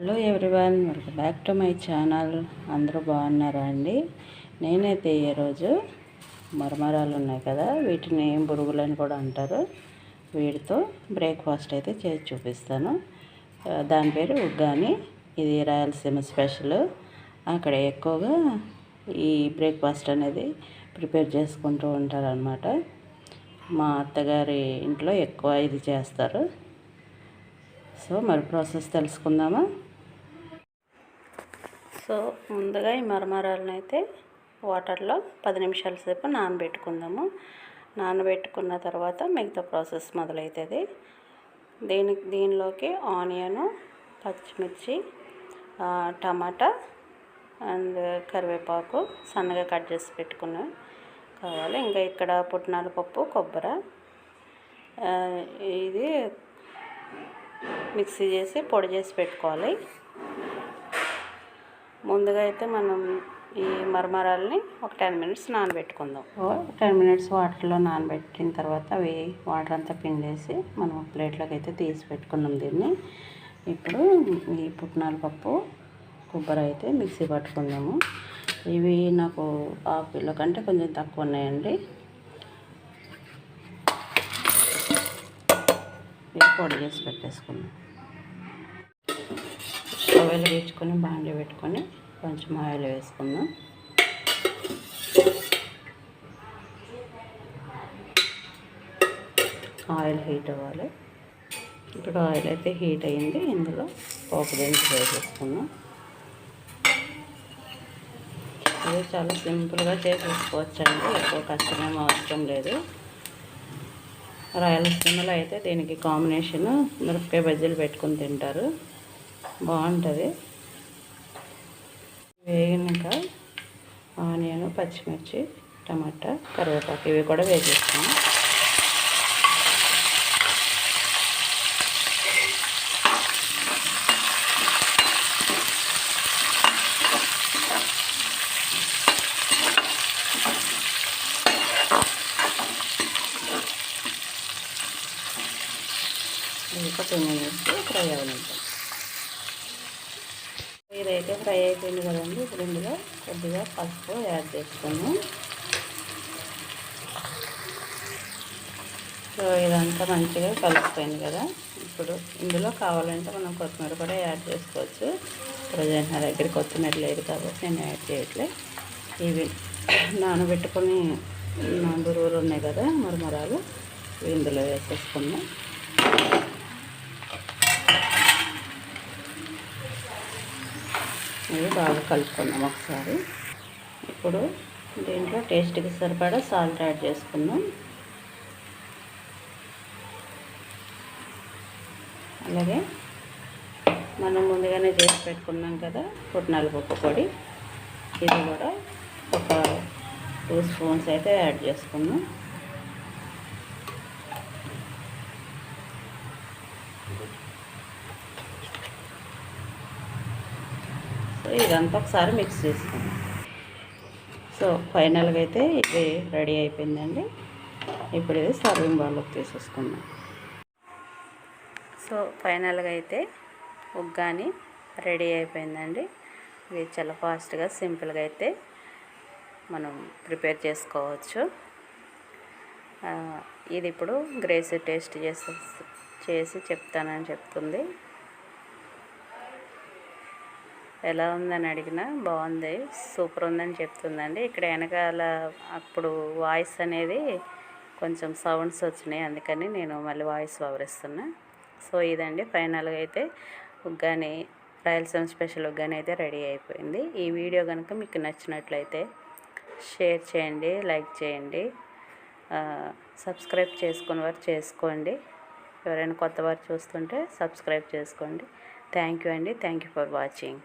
Hello everyone welcome back to my channel. అందరూ బాగున్నారా అండి? నేనైతే ఈరోజు మరమరాలు ఉన్నాయి కదా వీటిని బురుగులని కూడా అంటారు. వీటితో బ్రేక్ఫాస్ట్ అయితే చేసి చూపిస్తాను. దాని పేరు ఉగ్గాని. ఇది రాయలసీమ స్పెషల్. అక్కడ ఎక్కువగా ఈ బ్రేక్ఫాస్ట్ అనేది ప్రిపేర్ చేసుకుంటూ ఉంటారనమాట మా అత్తగారి ఇంట్లో ఎక్కువ ఇది చేస్తారు. సో మరి ప్రాసెస్ తెలుసుకుందామా? సో ముందుగా ఈ మరమరాలను అయితే వాటర్లో పది నిమిషాల సేపు నానబెట్టుకుందాము. నానబెట్టుకున్న తర్వాత మిగతా ప్రాసెస్ మొదలవుతుంది దీనికి దీనిలోకి ఆనియను పచ్చిమిర్చి టమాటా అండ్ కరివేపాకు సన్నగా కట్ చేసి పెట్టుకున్న కావాలి. ఇంకా ఇక్కడ పుట్నాల పప్పు కొబ్బరి ఇది మిక్సీ చేసి పొడి చేసి పెట్టుకోవాలి. ముందుగా అయితే మనం ఈ మరమరాలని ఒక టెన్ మినిట్స్ నానబెట్టుకుందాం. టెన్ మినిట్స్ వాటర్లో నానబెట్టిన తర్వాత అవి వాటర్ అంతా పిండేసి మనం ప్లేట్లోకి అయితే తీసి పెట్టుకున్నాం దీన్ని. ఇప్పుడు ఈ పుట్నాల పప్పు కొబ్బరి అయితే మిక్సీ పట్టుకుందాము. ఇవి నాకు హాఫ్ కిలో కంటే కొంచెం తక్కువ ఉన్నాయండి. పొడి చేసి పెట్టేసుకుందాం. ఆయిల్ వేసుకొని బాండీ పెట్టుకొని కొంచెం ఆయిల్ వేసుకుందాం. ఆయిల్ హీట్ అవ్వాలి. ఇప్పుడు ఆయిల్ అయితే హీట్ అయ్యింది ఇందులో పోపు దించి వేసేసుకున్నాం ఇది చాలా సింపుల్గా చేసేసుకోవచ్చు అండి ఎక్కువ కష్టమేం అవసరం లేదు. రాయలసీమలో అయితే దీనికి కాంబినేషన్ మిరపకాయ బజ్జీలు పెట్టుకుని తింటారు. బాగుంటుంది. వేగినాక ఆనియన్ పచ్చిమిర్చి టమాటా కరివేపాకు ఇవి కూడా వేగిస్తాము ఇది ఒక టూ మినిట్స్ ఫ్రై ఇదైతే ఫ్రై అయిపోయింది కదండి. ఇప్పుడు ఇందులో కొద్దిగా పసుపు యాడ్ చేసుకున్నాం సో ఇదంతా మంచిగా కలిసిపోయింది కదా. ఇప్పుడు ఇందులో కావాలంటే మనం కొత్తిమీర కూడా యాడ్ చేసుకోవచ్చు. ప్రజెంట్ నా దగ్గర కొత్తిమీర లేదు కాబట్టి నేను యాడ్ చేయట్లే. ఇవి నానబెట్టుకొని నా ఉన్నాయి కదా మరమరాలు. ఇందులో వేసేసుకున్నాం ఇవి బాగా కలుపుకుందాం ఒకసారి. ఇప్పుడు దీంట్లో టేస్ట్కి సరిపడా సాల్ట్ యాడ్ చేసుకుందాం. అలాగే మనం ముందుగానే చేసి పెట్టుకున్నాం కదా పుట్నాల పప్పు పొడి. ఇది కూడా ఒక టూ స్పూన్స్ అయితే యాడ్ చేసుకుందాం. సో ఇదంతా ఒకసారి మిక్స్ చేసుకుందాం సో ఫైనల్గా అయితే ఇది రెడీ అయిపోయిందండి. ఇప్పుడు ఇది సర్వింగ్ బౌల్లోకి తీసేసుకుందాం. సో ఫైనల్గా అయితే ఉగ్గాని రెడీ అయిపోయిందండి. ఇది చాలా ఫాస్ట్గా సింపుల్గా అయితే మనం ప్రిపేర్ చేసుకోవచ్చు. ఇది ఇప్పుడు గ్రేస్ టేస్ట్ చేసి చేసి చెప్తానని చెప్తుంది. ఎలా ఉందని అడిగినా బాగుంది సూపర్ ఉందని చెప్తుందండి. ఇక్కడ వెనకాల అప్పుడు వాయిస్ అనేది కొంచెం సౌండ్స్ వచ్చినాయి అందుకని నేను మళ్ళీ వాయిస్ వివరిస్తున్నా. సో ఇదండి ఫైనల్గా అయితే ఉగ్గాని రాయలసీమ స్పెషల్ ఉగ్గాని అయితే రెడీ అయిపోయింది. ఈ వీడియో కనుక మీకు నచ్చినట్లయితే షేర్ చేయండి లైక్ చేయండి సబ్స్క్రైబ్ చేసుకుని వారు చేసుకోండి. ఎవరైనా కొత్త వారు చూస్తుంటే సబ్స్క్రైబ్ చేసుకోండి. థ్యాంక్ యూ అండి. Thank you for watching.